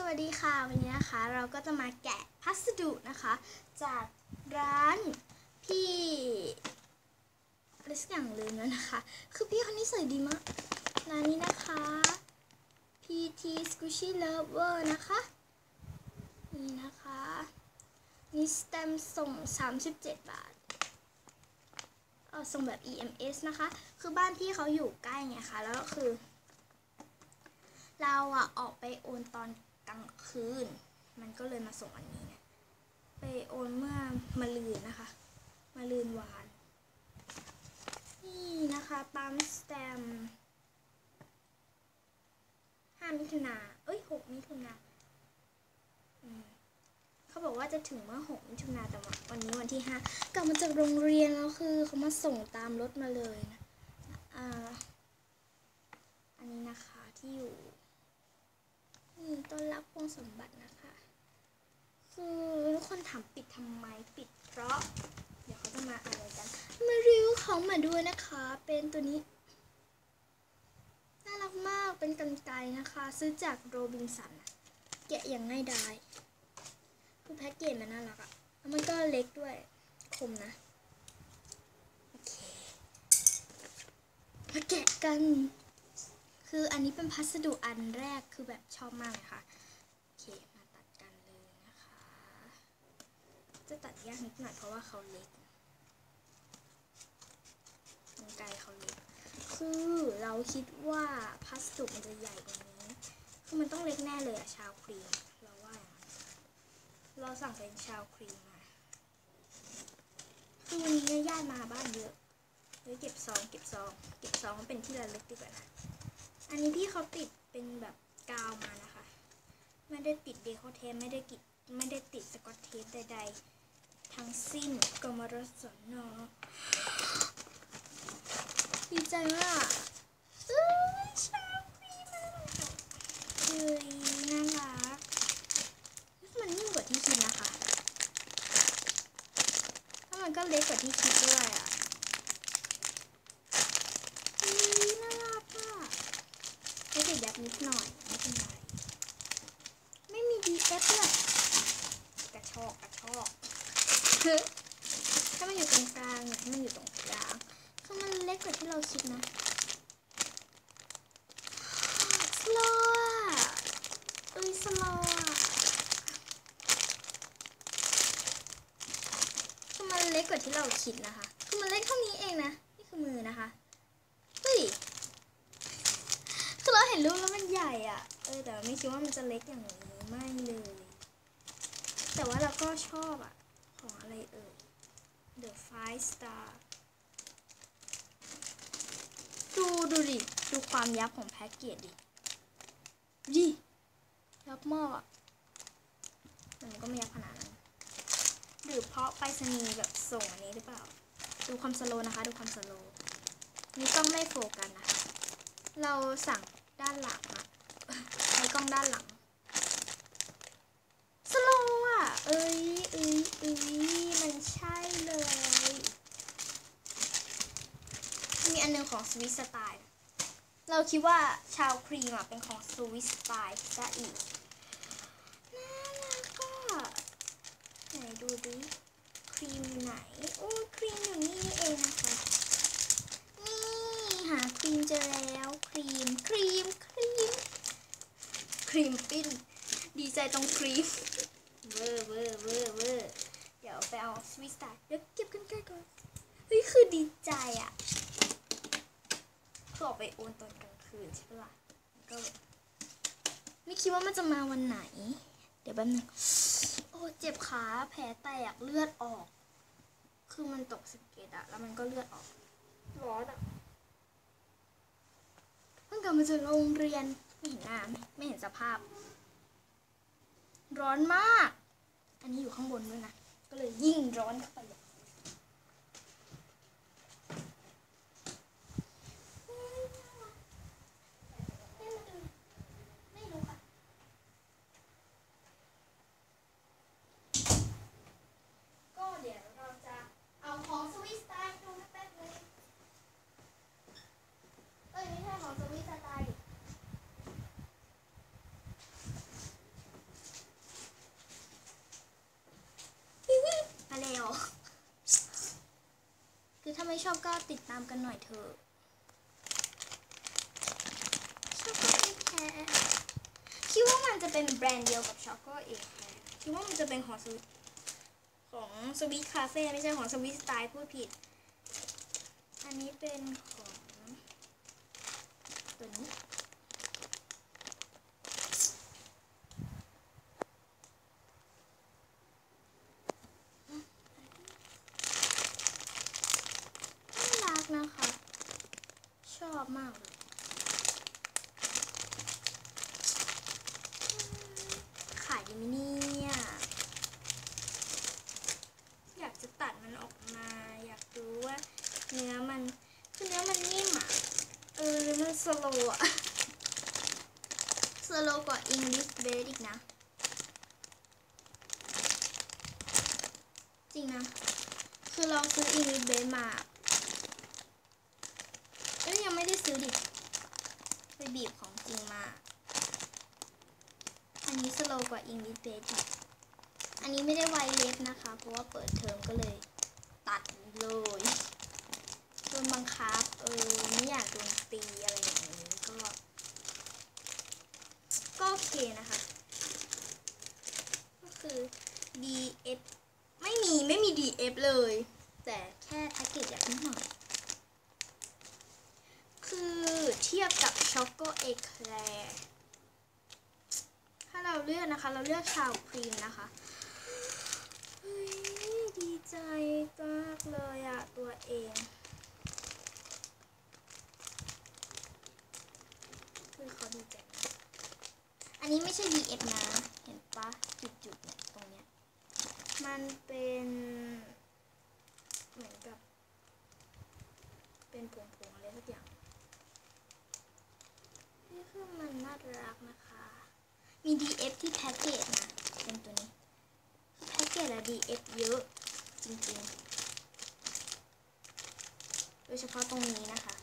สวัสดีค่ะ วันนี้นะคะ เราก็จะมาแกะพัสดุนะคะ จากร้านพี่อะไรสักอย่างลืมแล้วนะคะ คือพี่คนนี้ใส่ดีมากร้านนี้นะคะ PT Squishy Lover นะคะ นี่นะคะนี่สเต็มส่ง 37 บาทเออส่งแบบ EMS นะคะ คือบ้านพี่เขาอยู่ใกล้ไงคะ แล้วก็คือ เราอะออกไปโอนตอน กลางคืน มันก็เลยมาส่งอันนี้นะไปโอนเมื่อมาลืนนะคะ มาลืนวาน นี่นะคะปั๊มสแตมห้ามิถุนาเอ้ยหกมิถุนาเขาบอกว่าจะถึงเมื่อหกมิถุนาแต่ว่าวันนี้วันที่ห้ากลับมาจากโรงเรียนแล้วคือเขามาส่งตามรถมาเลยนะ อ่า อันนี้นะคะที่อยู่ ต้นรักพวงสมบัตินะคะ คือทุกคนถามปิดทำไมปิดเพราะ เดี๋ยวเขาจะมาอะไรกัน มารีวิวของมาด้วยนะคะ เป็นตัวนี้ น่ารักมากเป็นกันไกนะคะ ซื้อจากโรบินสันแกะอย่างง่ายดายคือแพ็กเกจมันน่ารักอะแล้วมันก็เล็กด้วยคมนะโอเคมาแกะกัน คืออันนี้เป็นพัสดุอันแรกคือแบบชอบมากเลยค่ะโอเคมาตัดกันเลยนะคะ จะตัดยากนิดหน่อยเพราะว่าเขาเล็กกรรไกรเขาเล็กคือเราคิดว่าพัสดุมันจะใหญ่กว่านี้คือมันต้องเล็กแน่เลยอะชาวครีมเราว่าเราสั่งเป็นชาวครีมมาคือวันนี้ญาติมาบ้านเยอะเลยเก็บซองเก็บซองเก็บซองเป็นที่ระลึกดีกว่านะ อันนี้พี่เขาติดเป็นแบบกาวมานะคะ ไม่ได้ติดเดโคเทปไม่ได้ติดไม่ได้ติดสกอตเทปใดๆ ทั้งสิ้นกมรสนอดีใจมากเอ้ยชาวครีมเฮ้ยน่ารักมันนิ่มกว่าที่คิดนะคะแล้วมันก็เล็กกว่าที่คิดด้วยอะ อุ๊ยน่ารักอะไม่ติดยับ นิดหน่อยไม่เป็นไรไม่มี DF เลยกระชอกกระชอกคือถ้ามันอยู่ตรงกลางเนี่ยให้มันอยู่ตรงกลางคือมันเล็กกว่าที่เราคิดนะสโลอะเอ้ยสโลอะคือมันเล็กกว่าที่เราคิดนะคะ คือมันเล็กเท่านี้เองนะ นี่คือมือนะคะ เฮ้ย คือเราเห็นรูปแล้วมันใหญ่อะเออ แต่ไม่คิดว่ามันจะเล็กอย่างนี้ไม่เลย แต่ว่าเราก็ชอบอะของอะไรเอ่ย The Five Star ดูดูดิ ดูความยับของแพ็กเกจดิ ดิ ยับมากอะมันก็ไม่ยับขนาดนั้น หรือเพราะไปรษณีย์แบบส่งอันนี้หรือเปล่า ดูความสโลว์นะคะ ดูความสโลว์นี่กล้องไม่โฟกัสนะคะ เราสั่งด้านหลังอะ ในกล้องด้านหลังสโลว์อะเอ้ยเอ้ยเอ้ยมันใช่เลย มีอันหนึงของสวิสสไตล์ เราคิดว่าชาวครีมอะ เป็นของสวิสสไตล์ซะอีกน่ารักอะไหนดูดิ ครีมอยู่ไหนโอ้ครีมอยู่นี่นี่เองนะคะ นี่ หาครีมเจอแล้วครีม รีมปิ้น ดีใจตรงครีมเวอร์เวอร์เวอร์เวอร์เดี๋ยวไปเอาสวิสตาร์เดี๋ยวเก็บกันใกล้ก่อนเฮ้ยคือดีใจอะคือออกไปโอนตอนกลางคืนใช่ปะล่ะก็ไม่คิดว่ามันจะมาวันไหน เดี๋ยวแป๊บนึงโอ้เจ็บขาแผลแตกเลือดออก คือมันตกสเก็ดอะแล้วมันก็เลือดออกร้อนอะเพิ่งกลับมาจากโรงเรียน หน้าไม่ไม่เห็นสภาพ ร้อนมาก อันนี้อยู่ข้างบนด้วยนะ ก็เลยยิ่งร้อนเข้าไปใหญ่ไม่รู้ค่ะ ก็เดี๋ยวเราจะเอาของสวิสไตล์ดูแป๊บนึงเอ้ยไม่ใช่ของสวิสไตล์ดิ คือถ้าไม่ชอบก็ติดตามกันหน่อยเถอะ ช็อกโกเอแคร์คิดว่ามันจะเป็นแบรนด์เดียวกับช็อกโกเอแคร์คิดว่ามันจะเป็นของสวิตของสวิตคาเฟ่ไม่ใช่ของสวิตสไตล์พูดผิด อันนี้เป็นของตัวนี้ น่ารักนะคะ ชอบมากเลยขายดีไหมเนี่ย อยากจะตัดมันออกมา อยากรู้ว่าเนื้อมันคือเนื้อมันนิ่มอะ เออหรือมันสโลว์อะสโลว์กว่า English b a d อีกนะ จริงนะ คือเราซื้อ English b a d มา ได้ซื้อดิ ไปบีบของจริงมา อันนี้สโลกว่า English b a d อีกอันนี้ไม่ได้ไวเล็บนะคะ เพราะว่าเปิดเทอมก็เลย ตัดเลยโดนบังคับ เออ ไม่อยากโดนตีอะไรอย่างนี้ก็ ก็โอเคนะคะ ก็คือ DF ไม่มีไม่มี DF เลย แต่แค่แพ็กเกจอยากนิดหน่อย คือเทียบกับช็อกโกเอแคลร์ถ้าเราเลือกนะคะ เราเลือกชาวครีมนะคะดีใจมากเลยอะตัวเองคือเขาดีใจอันนี้ไม่ใช่ DF นะ เห็นปะจุดๆเนี่ยตรงเนี้ย มันเป็นเหมือนกับ เป็นผงๆอะไรสักอย่าง คือมันน่ารักนะคะ มี DF ที่แพ็กเกจนะเป็นตัวนี้แพ็กเกจอะ DF เยอะจริงๆ โดยเฉพาะตรงนี้นะคะ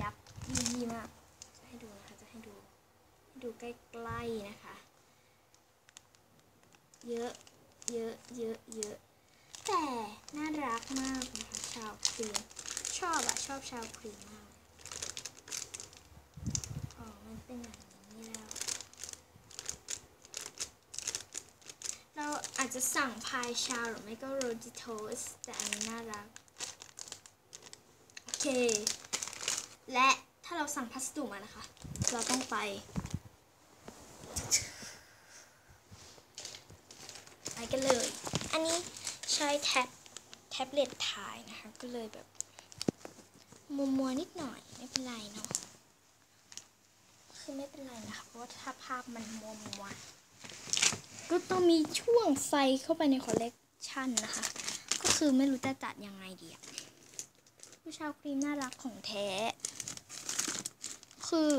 ยับยี่มากจะให้ดูนะคะ จะให้ดู ให้ดูใกล้ๆนะคะ เยอะ เยอะ เยอะ เยอะ แต่น่ารักมากนะคะ ชาวครีม ชอบอะชอบชาวครีมมาก อ๋อ มัน เป็นอย่างนี้แล้ว เราอาจจะสั่งพายชาหรือไม่ก็โรจิโทสแต่อันนี้น่ารัก โอเค และถ้าเราสั่งพัสดุมานะคะ เราต้องไป ไปกันเลย อันนี้ใช้แท็บแท็บเล็ตถ่ายนะคะ ก็เลยแบบมัวมัวๆนิดหน่อย ไม่เป็นไรเนาะ คือไม่เป็นไรนะคะเพราะว่าถ้าภาพมันมัวมัวๆก็ต้องมีช่วงใส่เข้าไปในคอลเลกชันนะคะ ก็คือไม่รู้จะจัดยังไงดีอะผู้ชาวครีมน่ารักของแท้ คือ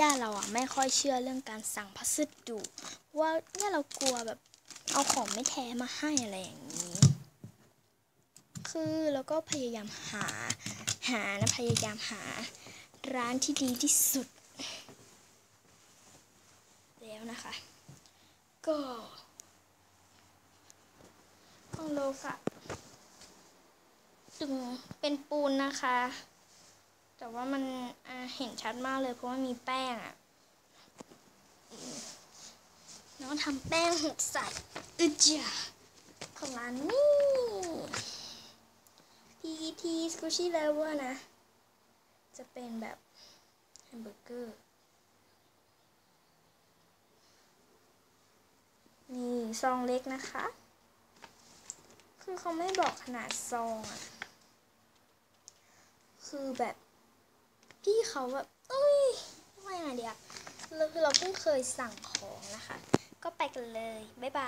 ย่าเราอะไม่ค่อยเชื่อเรื่องการสั่งพัสดุ ว่าย่าเรากลัวแบบเอาของไม่แท้มาให้อะไรอย่างนี้ คือเราก็พยายามหาหานะพยายามหาร้านที่ดีที่สุด แล้วนะคะ ก็ห้องโลกะถึงเป็นปูนนะคะ แต่ว่ามันเห็นชัดมากเลยเพราะว่ามีแป้งอะ่ะน้องทำแป้งหกใส่อึจ้าของร้านนี้ PET Squishy Level นะ จะเป็นแบบแฮมเบอร์เกอร์ งซองเล็กนะคะ คือเขาไม่บอกขนาดซองอะคือแบบพี่เขาแบบเอ้ยว่ายังไงเดียวเราคือเราเพิ่งเคยสั่งของนะคะ ก็ไปกันเลย บ๊ายบาย